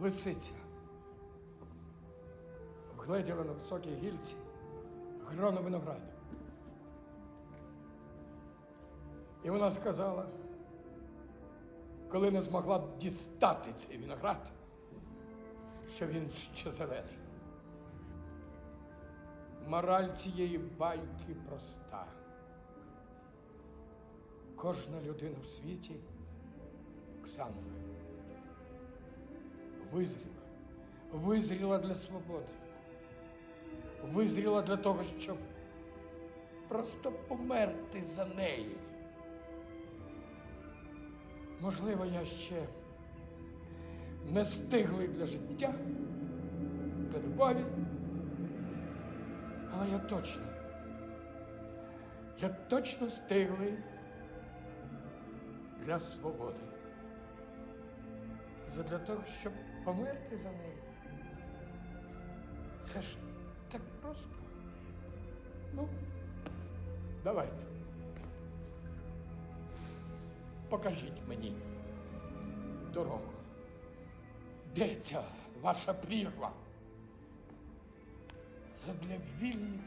лисиця вгледіла на високій гільці гроно винограду. І вона сказала, коли не змогла дістати цей виноград, що він ще зелений. Мораль цієї байки проста. Кожна людина в світі Ксанфа визріла, визріла для свободи, визріла для того, щоб просто померти за неї. Можливо, я ще не стиглий для життя, для любові, але я точно, я точно стиглий для свободи. Задля того, щоб померти за неї. Це ж так просто. Ну, давайте. Покажіть мені дорогу. Де ця ваша прірва? Задля вільних